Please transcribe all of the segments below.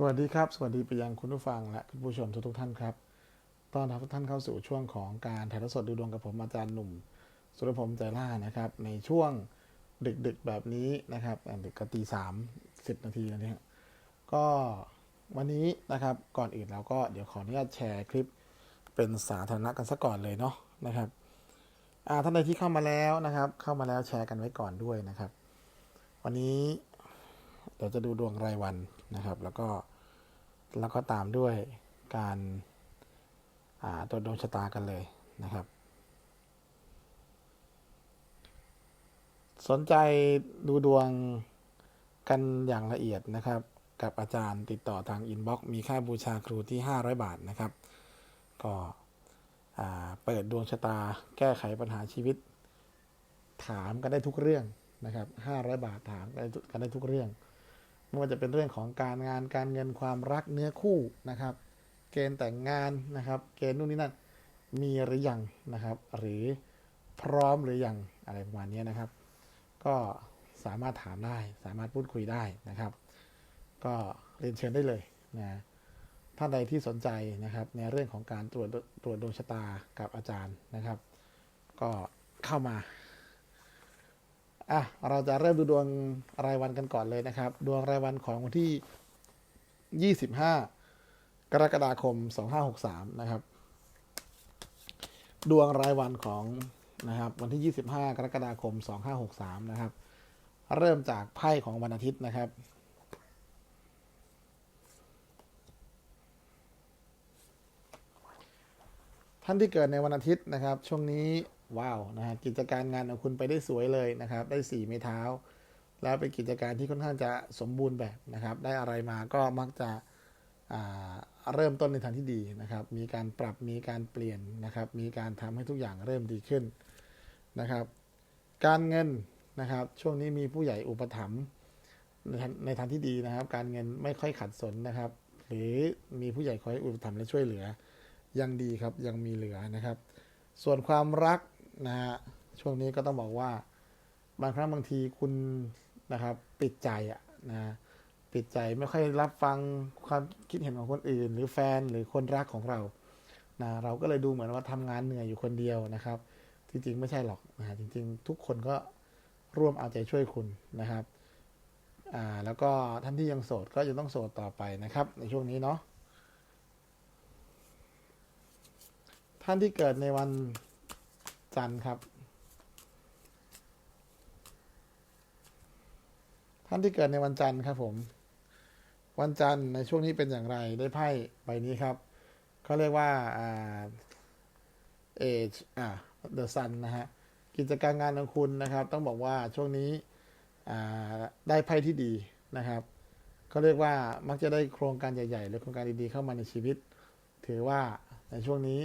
สวัสดีครับ สวัสดีไปยังคุณผู้ฟังและคุณผู้ชมทุกๆท่านครับ ต้อนรับทุกท่านเข้าสู่ช่วงของการถ่ายทอดสดดูดวงกับผมอาจารย์หนุ่ม สุรพงษ์ใจล่านะครับ ในช่วงดึกๆแบบนี้นะครับดึกกตีสามสิบนาทีนะเนี่ยก็วันนี้นะครับก่อนอื่นเราก็เดี๋ยวขออนุญาตแชร์คลิปเป็นสาธารณะกันซะก่อนเลยเนาะนะครับอ่าท่านใดที่เข้ามาแล้วนะครับ เข้ามาแล้วแชร์กันไว้ก่อนด้วยนะครับ วันนี้เดี๋ยวจะดูดวงรายวัน นะครับ แล้วก็แล้วก็ตามด้วยการอ่าตรวจดวงชะตากันเลยนะครับ สนใจดูดวงกันอย่างละเอียดนะครับ กับอาจารย์ติดต่อทางอินบ็อกซ์มีค่าบูชาครูที่ 500 บาทนะครับ ก็เปิดดวงชะตาแก้ไขปัญหาชีวิต ถามกันได้ทุกเรื่องนะครับ 500 บาทถามกันได้ทุกเรื่อง ไม่ว่าจะเป็นเรื่องของการงานการเงินความรักเนื้อคู่นะครับ เกณฑ์แต่งงานนะครับ เกณฑ์นู่นนี่นั่นมีหรือยังนะครับ หรือพร้อมหรือยังอะไรประมาณนี้นะครับ ก็สามารถถามได้ สามารถพูดคุยได้นะครับ ก็เรียนเชิญได้เลยนะท่านใดที่สนใจนะครับ ในเรื่องของการตรวจตรวจดวงชะตากับอาจารย์นะครับ ก็เข้ามา อะเราจะเริ่มดูดวงรายวันกันก่อนเลยนะครับ ดวงรายวันของวันที่ 25 กรกฎาคม 2563 นะครับ ดวงรายวันของนะครับ วันที่ 25 กรกฎาคม 2563 นะครับ เริ่มจากไพ่ของวันอาทิตย์นะครับท่านที่เกิดในวันอาทิตย์นะครับ ช่วงนี้ ว้าวนะฮะกิจการงานของคุณไปได้สวยเลยนะครับ ได้สี่ไม้เท้า แล้วเป็นกิจการที่ค่อนข้างจะสมบูรณ์แบบนะครับ ได้อะไรมาก็มักจะเริ่มต้นในทางที่ดีนะครับ มีการปรับมีการเปลี่ยนนะครับ มีการทำให้ทุกอย่างเริ่มดีขึ้นนะครับ การเงินนะครับ ช่วงนี้มีผู้ใหญ่อุปถัมภ์ในทางที่ดีนะครับ การเงินไม่ค่อยขัดสนนะครับ หรือมีผู้ใหญ่คอยอุปถัมภ์และช่วยเหลือยังดีครับยังมีเหลือนะครับ ส่วนความรัก นะฮะช่วงนี้ก็ต้องบอกว่า บางครั้งบางทีคุณนะครับ ปิดใจอะนะปิดใจไม่ค่อยรับฟังความคิดเห็นของคนอื่น หรือแฟนหรือคนรักของเรานะเราก็เลยดูเหมือนว่าทำงานเหนื่อยอยู่คนเดียวนะครับ จริงๆ ไม่ใช่หรอกนะจริง ๆ ทุกคนก็ร่วมเอาใจช่วยคุณนะครับอ่าแล้วก็ท่านที่ยังโสดก็จะต้องโสดต่อไปนะครับ ในช่วงนี้เนาะท่านที่เกิดในวัน จันครับ ท่านที่เกิดในวันจันทร์ครับผม วันจันทร์ในช่วงนี้เป็นอย่างไรได้ไพ่ใบนี้ครับเขาเรียกว่าอ่าเอจอ่าเดอะซันนะฮะกิจการงานของคุณนะครับ ต้องบอกว่าช่วงนี้อ่าได้ไพ่ที่ดีนะครับเขาเรียกว่ามักจะได้โครงการใหญ่ๆ หรือโครงการดีๆเข้ามาในชีวิต ถือว่าในช่วงนี้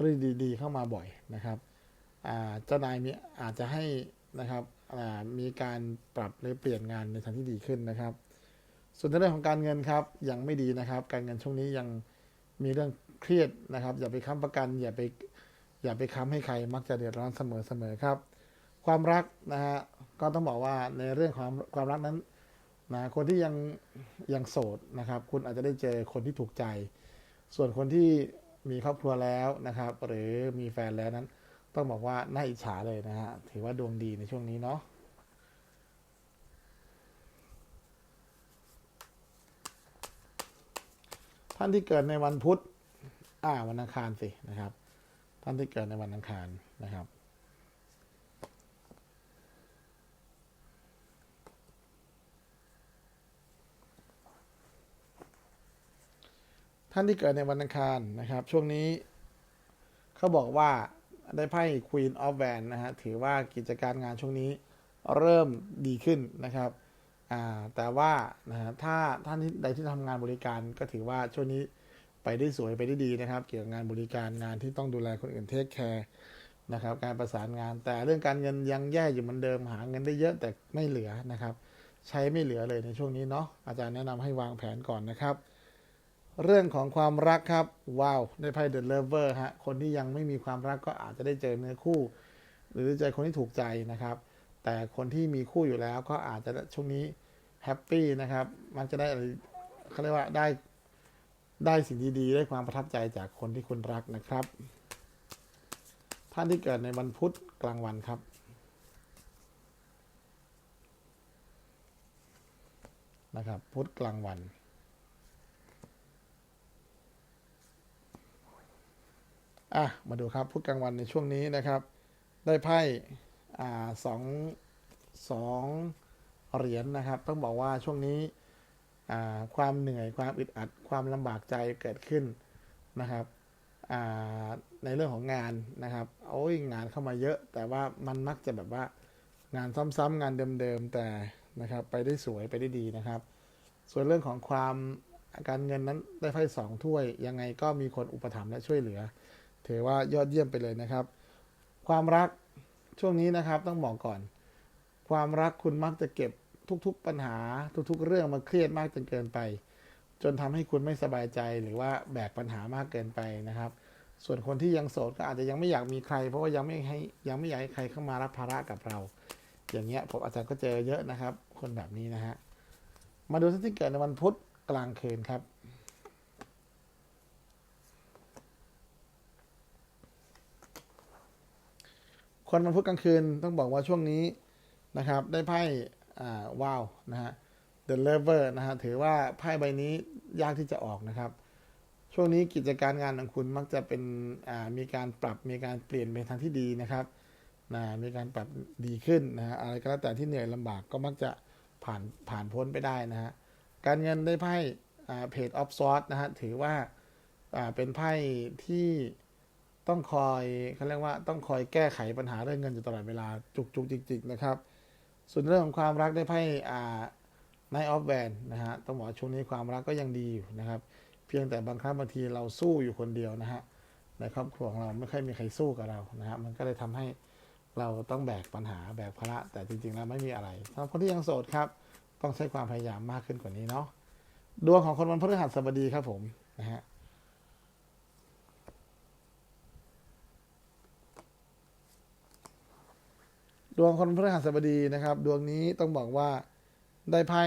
เรื่องดีๆ เข้ามาบ่อยนะครับเจ้านายมีอาจจะให้นะครับมีการปรับหรือเปลี่ยนงานในทางที่ดีขึ้นนะครับ ส่วนในเรื่องของการเงินครับยังไม่ดีนะครับ การเงินช่วงนี้ยังมีเรื่องเครียดนะครับ อย่าไปค้ำประกัน อย่าไปอย่าไปค้ำให้ใครมักจะเดือดร้อนเสมอๆครับ ความรักนะฮะก็ต้องบอกว่าในเรื่องของความรักนั้นนะคนที่ยังยังโสดนะครับ คุณอาจจะได้เจอคนที่ถูกใจ ส่วนคนที่ มีครอบครัวแล้วนะครับ หรือมีแฟนแล้วนั้น ต้องบอกว่าน่าอิจฉาเลยนะฮะถือว่าดวงดีในช่วงนี้เนาะท่านที่เกิดในวันพุธอ่าวันอังคารสินะครับ ท่านที่เกิดในวันอังคารนะครับ ท่านที่เกิดในวันอังคารนะครับ ช่วงนี้เขาบอกว่าได้ไพ่ Queen of w a n นะฮะถือว่ากิจการงานช่วงนี้เริ่มดีขึ้นนะครับแต่ว่านะฮะถ้าท่านที่ใดที่ทำงานบริการก็ถือว่าช่วงนี้ไปได้สวยไปได้ดีนะครับ เกี่ยวกับงานบริการงานที่ต้องดูแลคนอื่นเทคแคร์นะครับ การประสานงานแต่เรื่องการเงินยังแย่อยู่เหมือนเดิมหาเงินได้เยอะแต่ไม่เหลือนะครับ ใช้ไม่เหลือเลยในช่วงนี้เนาะอาจารย์แนะนำให้วางแผนก่อนนะครับ เรื่องของความรักครับ ว้าวได้ไพ่เดอะเลเวอร์ฮะคนที่ยังไม่มีความรักก็อาจจะได้เจอเนื้อคู่ หรือเจอคนที่ถูกใจนะครับ แต่คนที่มีคู่อยู่แล้วก็อาจจะช่วงนี้แฮปปี้นะครับ มันจะได้อะไรเขาเรียกว่าได้ได้สิ่งดีๆ ได้ความประทับใจจากคนที่คุณรักนะครับ ท่านที่เกิดในวันพุธกลางวันครับ นะครับ พุธกลางวัน อะมาดูครับพุธกลางวันในช่วงนี้นะครับ ได้ไพ่อ่าสองสองเหรียญนะครับ ต้องบอกว่าช่วงนี้อ่าความเหนื่อยความอึดอัดความลำบากใจเกิดขึ้นนะครับอ่าในเรื่องของงานนะครับโอ้ยงานเข้ามาเยอะ แต่ว่ามันมักจะแบบว่างานซ้ำๆงานเดิมๆแต่นะครับไปได้สวยไปได้ดีนะครับ ส่วนเรื่องของความการเงินนั้นได้ไพ่สองถ้วย ยังไงก็มีคนอุปถัมภ์และช่วยเหลือ ถือว่ายอดเยี่ยมไปเลยนะครับ ความรักช่วงนี้นะครับต้องบอกก่อน ความรักคุณมักจะเก็บทุกๆปัญหาทุกๆ เรื่องมาเครียดมากจนเกินไป จนทำให้คุณไม่สบายใจหรือว่าแบกปัญหามากเกินไปนะครับ ส่วนคนที่ยังโสดก็อาจจะยังไม่อยากมีใคร เพราะว่ายังไม่ให้ยังไม่อยากให้ใครเข้ามารับภาระกับเรา อย่างเงี้ยผมอาจารย์ก็เจอเยอะนะครับ คนแบบนี้นะฮะมาดูท่านที่เกิดในวันพุธกลางคืนครับ คนวันพุธกลางคืนต้องบอกว่าช่วงนี้นะครับ ได้ไพ่ว้าวนะฮะ The Lover นะฮะ ถือว่าไพ่ใบนี้ยากที่จะออกนะครับ ช่วงนี้กิจการงานของคุณมักจะเป็นมีการปรับมีการเปลี่ยนไปทางที่ดีนะครับนะมีการปรับดีขึ้นนะฮะอะไรก็แล้วแต่ที่เหนื่อยลำบากก็มักจะผ่านผ่านพ้นไปได้นะฮะการเงินได้ไพ่เพจออฟซอร์นะฮะถือว่าเป็นไพ่ที่ ต้องคอยเขาเรียกว่าต้องคอยแก้ไขปัญหาเรื่องเงินอยู่ตลอดเวลาจุกจุกจิกจิกๆนะครับ ส่วนเรื่องของความรักได้ไพ่อ่าไนออฟแวนนะฮะต้องบอกว่าช่วงนี้ความรักก็ยังดีอยู่นะครับ เพียงแต่บางครั้งบางทีเราสู้อยู่คนเดียวนะฮะในครอบครัวของเราไม่ค่อยมีใครสู้กับเรานะฮะมันก็เลยทำให้เราต้องแบกปัญหาแบกภาระแต่จริงๆแล้วไม่มีอะไรสำหรับคนที่ยังโสดครับ ต้องใช้ความพยายามมากขึ้นกว่านี้เนาะดวงของคนวันพฤหัสบดีครับผมนะฮะ ดวงคนพฤหัสบดีนะครับ ดวงนี้ต้องบอกว่าได้ไพ่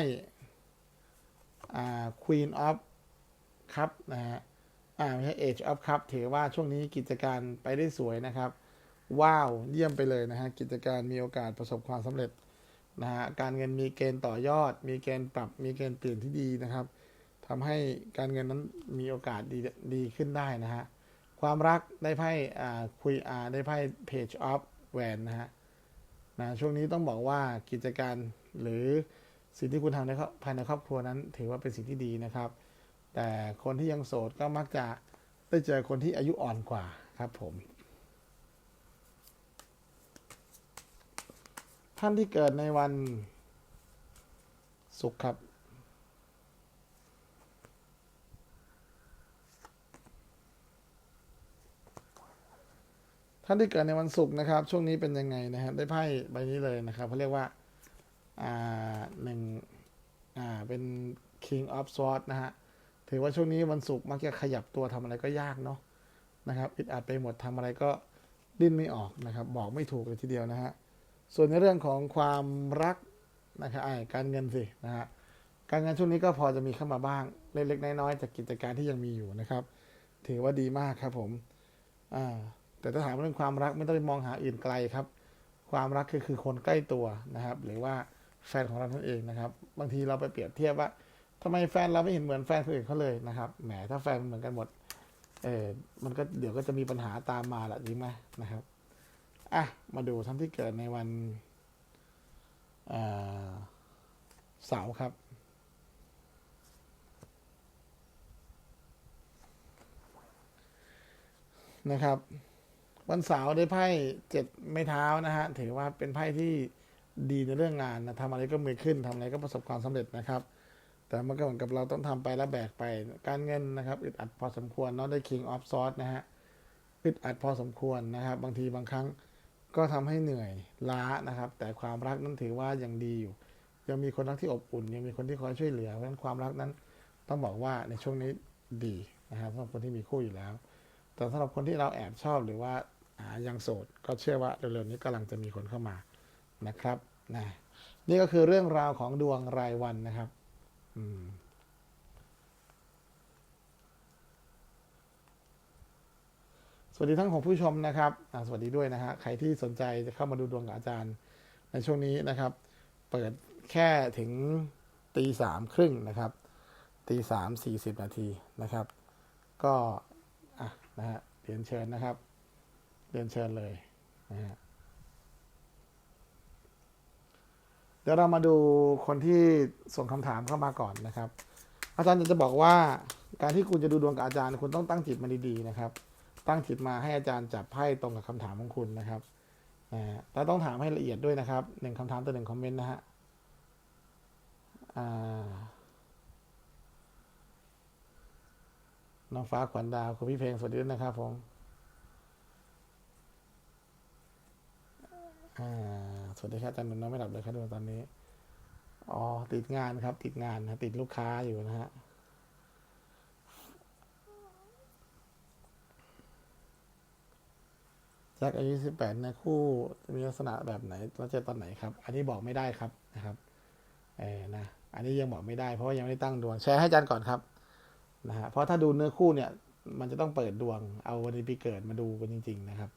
อ่า Queen of Cup นะฮะอ่าไม่ใช่ Age of Cup ถือว่าช่วงนี้กิจการไปได้สวยนะครับ ว้าวเยี่ยมไปเลยนะฮะกิจการมีโอกาสประสบความสำเร็จนะฮะการเงินมีเกณฑ์ต่อยอด มีเกณฑ์ปรับ มีเกณฑ์เปลี่ยนที่ดีนะครับทำให้การเงินนั้นมีโอกาสดีดีขึ้นได้นะฮะความรักได้ไพ่อ่าคุยอ่าได้ไพ่ Page of Wan นะฮะ นะช่วงนี้ต้องบอกว่ากิจการหรือสิ่งที่คุณทำในครอบภายในครอบครัวนั้น ถือว่าเป็นสิ่งที่ดีนะครับ แต่คนที่ยังโสดก็มักจะได้เจอคนที่อายุอ่อนกว่าครับผมท่านที่เกิดในวันศุกร์ครับานที่เกิดในวันศุกร์นะครับ ช่วงนี้เป็นยังไงนะฮะได้ไพ่ใบนี้เลยนะครับเขาเรียกว่าอ่าหนึ่งอ่าเป็น King of Swords นะฮะถือว่าช่วงนี้วันศุกร์มักจะขยับตัวทำอะไรก็ยากเนาะนะครับอึดอัดไปหมดทำอะไรก็ดิ้นไม่ออกนะครับ บอกไม่ถูกเลยทีเดียวนะฮะส่วนในเรื่องของความรักนะครับไอ้การเงินสินะฮะการเงินช่วงนี้ก็พอจะมีเข้ามาบ้างเล็กๆน้อยๆจากกิจการที่ยังมีอยู่นะครับ ถือว่าดีมากครับผมอ่า แต่ถ้าถามเรื่องความรักไม่ต้องไปมองหาอื่นไกลครับ ความรักคือคือคนใกล้ตัวนะครับ หรือว่าแฟนของเรานั่นเองนะครับ บางทีเราไปเปรียบเทียบว่าทำไมแฟนเราไม่เห็นเหมือนแฟนคนอื่นเขาเลยนะครับแหมถ้าแฟนเหมือนกันหมดเออมันก็เดี๋ยวก็จะมีปัญหาตามมาละจริงไหมนะครับอะมาดูท่านที่เกิดในวันเสาร์ครับนะครับ วันเสาร์ได้ไพ่เจ็ดไม้เท้านะฮะ ถือว่าเป็นไพ่ที่ดีในเรื่องงานนะทำอะไรก็มือขึ้นทำอะไรก็ประสบความสำเร็จนะครับ แต่มันก็เหมือนกับเราต้องทำไปแล้วแบกไปการเงินนะครับอึดอัดพอสมควรเนาะได้ King of s w o r d นะฮะอึดอัดพอสมควรนะครับ บางทีบางครั้งก็ทำให้เหนื่อยล้านะครับ แต่ความรักนั้นถือว่ายังดีอยู่ ยังมีคนรักที่อบอุ่น ยังมีคนที่คอยช่วยเหลือเพราะฉะนั้นความรักนั้นต้องบอกว่าในช่วงนี้ดีนะครับสำหรับคนที่มีคู่อยู่แล้ว แต่สำหรับคนที่เราแอบชอบหรือว่ายังโสดก็เชื่อว่าเร็วๆนี้กำลังจะมีคนเข้ามานะครับนะนี่ก็คือเรื่องราวของดวงรายวันนะครับอืมสวัสดีทั้งของผู้ชมนะครับ สวัสดีด้วยนะฮะ ใครที่สนใจจะเข้ามาดูดวงกับอาจารย์ ในช่วงนี้นะครับ เปิดแค่ถึงตีสามครึ่งนะครับ ตีสามสี่สิบนาทีนะครับ ก็ นะฮะเรียนเชิญนะครับ เรียนเชิญเลยนะฮะเดี๋ยวเรามาดูคนที่ส่งคำถามเข้ามาก่อนนะครับ อาจารย์จะบอกว่าการที่คุณจะดูดวงกับอาจารย์คุณต้องตั้งจิตมาดีๆนะครับ ตั้งจิตมาให้อาจารย์จับไพ่ตรงกับคำถามของคุณนะครับนะฮะแล้วต้องถามให้ละเอียดด้วยนะครับหนึ่งคำถามต่อหนึ่งคอมเมนต์นะฮะอ่า น้องฟ้าขวัญดาวคุณพี่เพลงสวัสดีด้วยนะครับผมสวัสดีครับอาจารย์หนุ่มน้องไม่หลับเลยครับดูตอนนี้ อ๋อ ติดงานครับ ติดงานนะ ติดลูกค้าอยู่นะฮะแจ็คอายุสิบแปดนะคู่มีลักษณะแบบไหนแล้วเจอตอนไหนครับ อันนี้บอกไม่ได้ครับนะครับ เออนะ อันนี้ยังบอกไม่ได้เพราะว่ายังไม่ได้ตั้งดวงแชร์ให้อาจารย์ก่อนครับ นะฮะเพราะถ้าดูเนื้อคู่เนี่ยมันจะต้องเปิดดวงเอาวันปีเกิดมาดูกันจริง ๆ นะครับ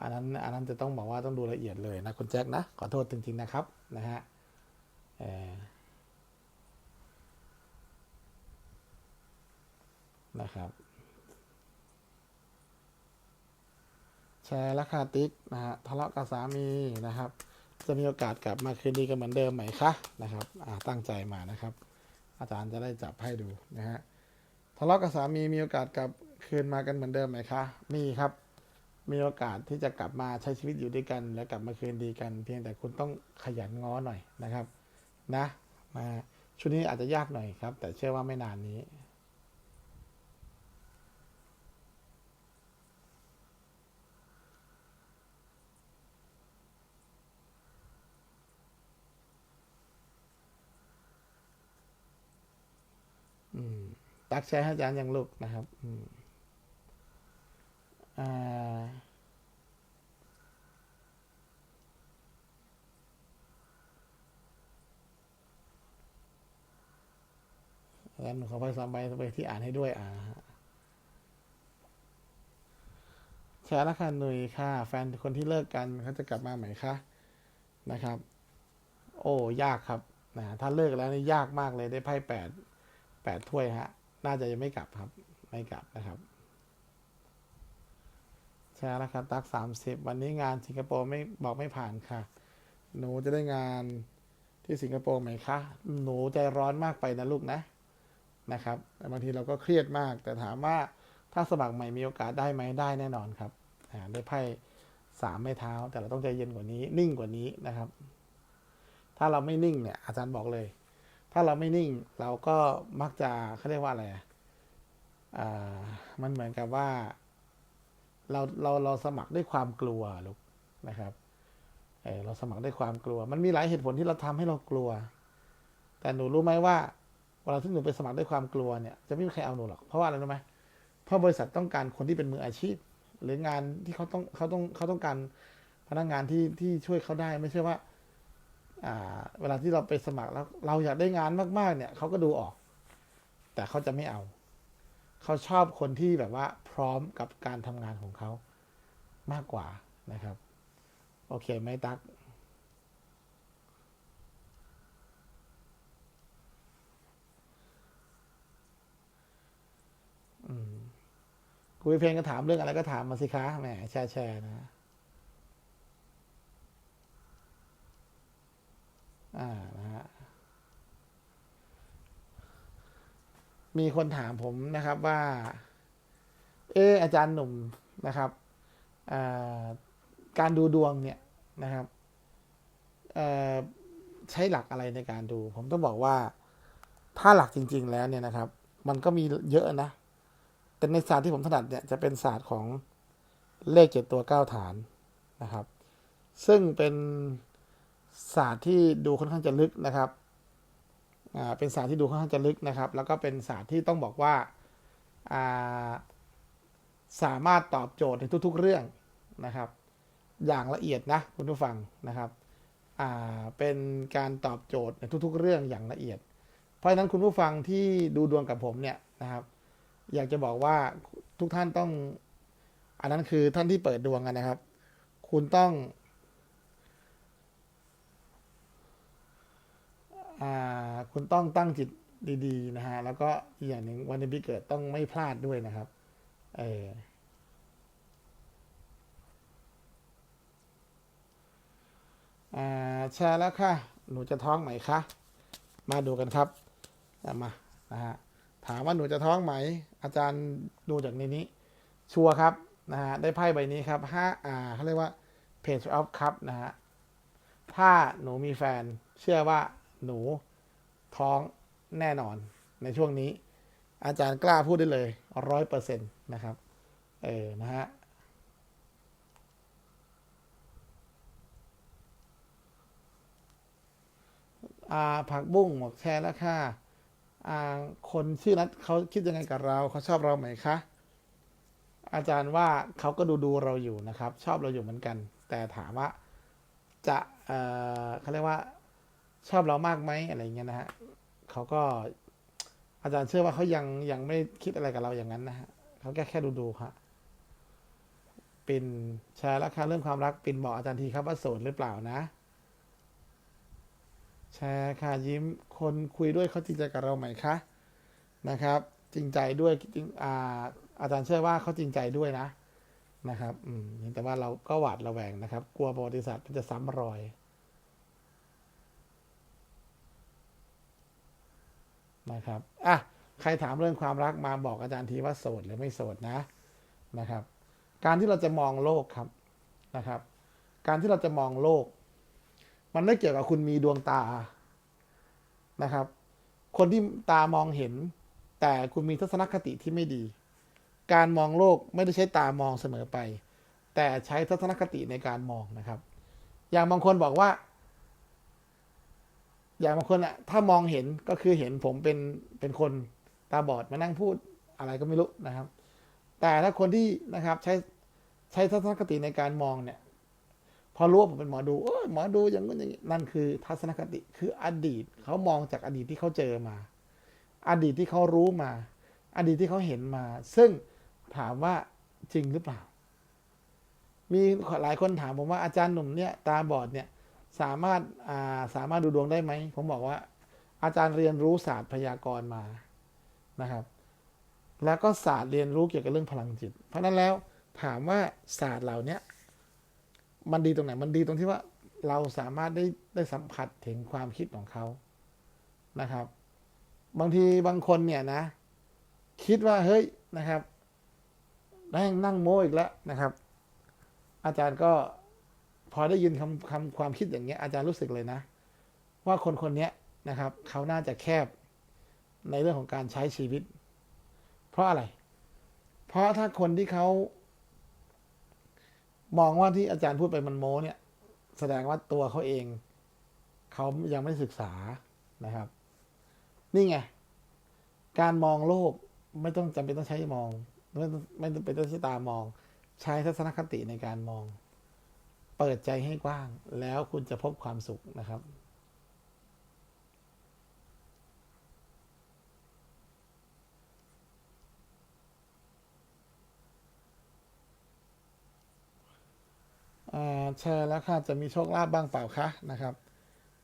อันนั้นอันนั้นจะต้องบอกว่าต้องดูละเอียดเลยนะคุณแจ็คนะขอโทษจริง ๆ นะครับนะฮะนะครับ แชร์ราคาติ๊กนะฮะทะเลาะกับสามีนะครับ จะมีโอกาสกลับมาคืนดีกันเหมือนเดิมไหมคะนะครับอ่าตั้งใจมานะครับ อาจารย์จะได้จับให้ดูนะฮะ ทะเลาะกับสามีมีโอกาสกลับคืนมากันเหมือนเดิมไหมคะ มีครับ มีโอกาสที่จะกลับมาใช้ชีวิตอยู่ด้วยกัน และกลับมาคืนดีกัน เพียงแต่คุณต้องขยันง้อหน่อยนะครับ นะมาชุดนี้อาจจะยากหน่อยครับ แต่เชื่อว่าไม่นานนี้ ตักแชร์ให้อาจารย์ยังลูกนะครับอืมอ่าแล้วหนูขอไปสามใบไปที่อ่านให้ด้วยอ่าแชร์แล้วค่ะหนุ่ยค่ะ แฟนคนที่เลิกกันเขาจะกลับมาไหมคะนะครับ โอ้ยากครับนะถ้าเลิกแล้วนี่ยากมากเลยได้ไพ่แปดแปดถ้วยฮะ น่าจะยังไม่กลับครับ ไม่กลับนะครับแชร์แล้วครับตักสามสิบวันนี้งานสิงคโปร์ไม่บอกไม่ผ่านค่ะ หนูจะได้งานที่สิงคโปร์ไหมคะ หนูใจร้อนมากไปนะลูกนะนะครับบางทีเราก็เครียดมาก แต่ถามว่าถ้าสมัครใหม่มีโอกาสได้ไหมได้แน่นอนครับได้ไพ่สามไม้เท้า แต่เราต้องใจเย็นกว่านี้ นิ่งกว่านี้นะครับ ถ้าเราไม่นิ่งเนี่ยอาจารย์บอกเลย ถ้าเราไม่นิ่งเราก็มักจะเขาเรียกว่าอะไรอ่ามันเหมือนกับว่า เราเราเราสมัครด้วยความกลัวลูกนะครับเออเราสมัครด้วยความกลัว มันมีหลายเหตุผลที่เราทำให้เรากลัว แต่หนูรู้ไหมว่าเวลาที่หนูไปสมัครด้วยความกลัวเนี่ยจะไม่มีใครเอาหนูหรอกเพราะว่าอะไรรู้ไหมเพราะบริษัทต้องการคนที่เป็นมืออาชีพ หรืองานที่เขาต้องเขาต้องเขาต้องการพนักงานที่ที่ช่วยเขาได้ไม่ใช่ว่า เวลาที่เราไปสมัครแล้ว เราอยากได้งานมาก ๆ เนี่ยเขาก็ดูออก แต่เขาจะไม่เอา เขาชอบคนที่แบบว่าพร้อมกับการทำงานของเขามากกว่านะครับ โอเคไหมตั๊กคุยเพลงก็ถามเรื่องอะไรก็ถามมาสิคะแหมแชร์แชร์นะ อ่านะฮะมีคนถามผมนะครับว่า เอออาจารย์หนุ่มนะครับการดูดวงเนี่ยนะครับใช้หลักอะไรในการดู ผมต้องบอกว่าถ้าหลักจริง ๆ แล้วเนี่ยนะครับ มันก็มีเยอะนะ แต่ในศาสตร์ที่ผมถนัดเนี่ยจะเป็นศาสตร์ของเลขเจ็ดตัวเก้าฐานนะครับ ซึ่งเป็น ศาสตร์ที่ดูค่อนข้างจะลึกนะครับเป็นศาสตร์ที่ดูค่อนข้างจะลึกนะครับ แล้วก็เป็นศาสตร์ที่ต้องบอกว่าาสามารถตอบโจทย์ในทุก ๆ เรื่องนะครับ อย่างละเอียดนะคุณผู้ฟังนะครับเป็นการตอบโจทย์ในทุก ๆ เรื่องอย่างละเอียด เพราะฉะนั้นคุณผู้ฟังที่ดูดวงกับผมเนี่ยนะครับ อยากจะบอกว่าทุกท่านต้อง อันนั้นคือท่านที่เปิดดวงกันนะครับ คุณต้อง อ่า คุณต้องตั้งจิตดีๆนะฮะ แล้วก็อีกอย่างหนึ่งวันเดือนปีเกิดต้องไม่พลาดด้วยนะครับ เอออ่าแชร์แล้วค่ะ หนูจะท้องไหมคะ มาดูกันครับ มา นะฮะ ถามว่าหนูจะท้องไหม อาจารย์ดูจากในนี้ ชัวร์ครับ นะฮะ ได้ไพ่ใบนี้ครับห้าอ่าเขาเรียกว่า page of cup นะฮะ ถ้าหนูมีแฟน เชื่อว่า หนูท้องแน่นอนในช่วงนี้ อาจารย์กล้าพูดได้เลยร้อยเปอร์เซ็นต์นะครับ เออ นะฮะอ่าผักบุ้งหมกแชร์แล้วค่ะอ่าคนชื่อนัทเขาคิดยังไงกับเราเขาชอบเราไหมคะ อาจารย์ว่าเขาก็ดูดูเราอยู่นะครับ ชอบเราอยู่เหมือนกัน แต่ถามว่าจะเออเขาเรียกว่า ชอบเรามากไหมอะไรเงี้ยนะฮะเขาก็อาจารย์เชื่อว่าเขายังยังไม่คิดอะไรกับเราอย่างนั้นนะฮะเขาแค่แค่ดูดูครับปินแชร์ราคาเรื่องความรักปินบอกอาจารย์ทีครับว่าโสดหรือเปล่านะ แชร์ค่ะยิ้มคนคุยด้วยเขาจริงใจกับเราไหมคะนะครับ จริงใจด้วยจริงอาอาจารย์เชื่อว่าเขาจริงใจด้วยนะนะครับ อืมแต่ว่าเราก็หวาดระแวงนะครับ กลัวประวัติศาสตร์มันจะซ้ำรอย นะครับอะใครถามเรื่องความรักมาบอกอาจารย์ทีว่าโสดหรือไม่โสดนะนะครับ การที่เราจะมองโลกครับนะครับ การที่เราจะมองโลก มันไม่เกี่ยวกับคุณมีดวงตานะครับ คนที่ตามองเห็น แต่คุณมีทัศนคติที่ไม่ดี การมองโลกไม่ได้ใช้ตามองเสมอไป แต่ใช้ทัศนคติในการมองนะครับ อย่างบางคนบอกว่า อย่างบางคนอะถ้ามองเห็นก็คือเห็นผมเป็นเป็นคนตาบอดมานั่งพูดอะไรก็ไม่รู้นะครับ แต่ถ้าคนที่นะครับใช้ใช้ทัศนคติในการมองเนี่ย พอรู้ว่าผมเป็นหมอดูเออหมอดูอย่างนู้นอย่างนี้นั่นคือทัศนคติคืออดีตเขามองจากอดีตที่เขาเจอมา อดีตที่เขารู้มา อดีตที่เขาเห็นมา ซึ่งถามว่าจริงหรือเปล่า มีหลายคนถามผมว่าอาจารย์หนุ่มเนี่ย ตาบอดเนี่ย สามารถาสามารถดูดวงได้ไหม ผมบอกว่า อาจารย์เรียนรู้ศาสตร์พยากรณ์มานะครับ แล้วก็ศาสตร์เรียนรู้เกี่ยวกับเรื่องพลังจิต เพราะนั้นแล้วถามว่าศาสตร์เหล่านี้มันดีตรงไหน มันดีตรงที่ว่าเราสามารถได้ได้สัมผัสถึงความคิดของเขานะครับ บางทีบางคนเนี่ยนะ คิดว่าเฮ้ยนะครับนั่งนั่งโม้อีกแล้วนะครับ อาจารย์ก็ พอได้ยินคำคำความคิดอย่างเงี้ยอาจารย์รู้สึกเลยนะ ว่าคนคนเนี้ยนะครับ เขาน่าจะแคบในเรื่องของการใช้ชีวิต เพราะอะไร เพราะถ้าคนที่เขามองว่าที่อาจารย์พูดไปมันโม้เนี่ย แสดงว่าตัวเขาเอง เขายังไม่ศึกษานะครับ นี่ไง การมองโลกไม่ต้องจำเป็นต้องใช้มอง ไม่ต้องไม่ต้องเป็นต้องใช้ตามอง ใช้ทัศนคติในการมอง เปิดใจให้กว้าง แล้วคุณจะพบความสุขนะครับ แชร์แล้วค่ะจะมีโชคลาภบ้างเปล่าคะนะครับ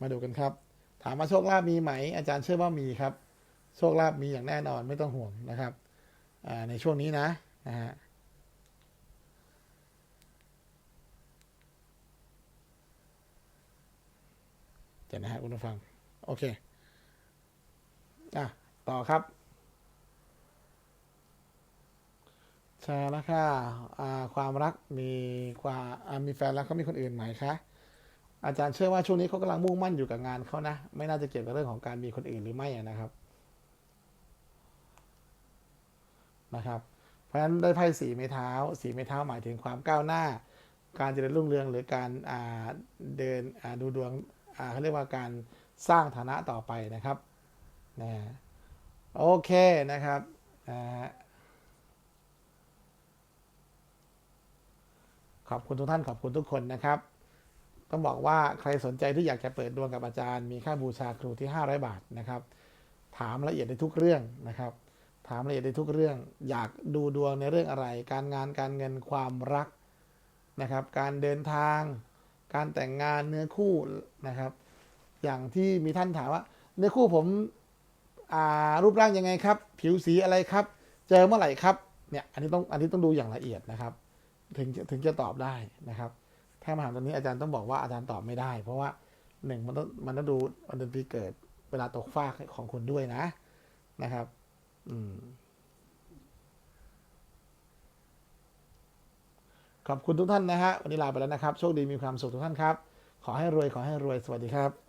มาดูกันครับ ถามว่าโชคลาภมีไหม อาจารย์เชื่อว่ามีครับ โชคลาภมีอย่างแน่นอนไม่ต้องห่วงนะครับในช่วงนี้นะนะฮะ เดี๋ยวนะฮะคุณผู้ฟัง โอเค อะ ต่อครับแชร์แล้วค่ะความรักมีความมีแฟนแล้วเขามีคนอื่นไหมคะอาจารย์เชื่อว่าช่วงนี้เขากำลังมุ่งมั่นอยู่กับงานเขานะ ไม่น่าจะเกี่ยวกับเรื่องของการมีคนอื่นหรือไม่นะครับนะครับ เพราะฉะนั้นได้ไพ่สีไม้เท้า สีไม้เท้าหมายถึงความก้าวหน้า การเจริญรุ่งเรืองหรือการเดินดูดวง เขาเรียกว่าการสร้างฐานะต่อไปนะครับนะโอเคนะครับขอบคุณทุกท่านขอบคุณทุกคนนะครับต้องบอกว่าใครสนใจที่อยากจะเปิดดวงกับอาจารย์ มีค่าบูชาครูที่ 500 บาทนะครับ ถามละเอียดในทุกเรื่องนะครับ ถามละเอียดในทุกเรื่อง อยากดูดวงในเรื่องอะไร การงานการเงินความรักนะครับ การเดินทาง การแต่งงานเนื้อคู่นะครับ อย่างที่มีท่านถามว่า เนื้อคู่ผมรูปร่างยังไงครับ ผิวสีอะไรครับ เจอเมื่อไหร่ครับเนี่ยอันนี้ต้องอันนี้ต้องดูอย่างละเอียดนะครับ ถึงจะถึงจะตอบได้นะครับถ้ามาถามตอนนี้อาจารย์ต้องบอกว่าอาจารย์ตอบไม่ได้ เพราะว่าหนึ่งมันต้องมันต้องดูวันเดือนปีเกิดเวลาตกฟากของคุณด้วยนะนะครับ อืม ขอบคุณทุกท่านนะฮะวันนี้ลาไปแล้วนะครับ โชคดีมีความสุขทุกท่านครับ ขอให้รวยขอให้รวยสวัสดีครับ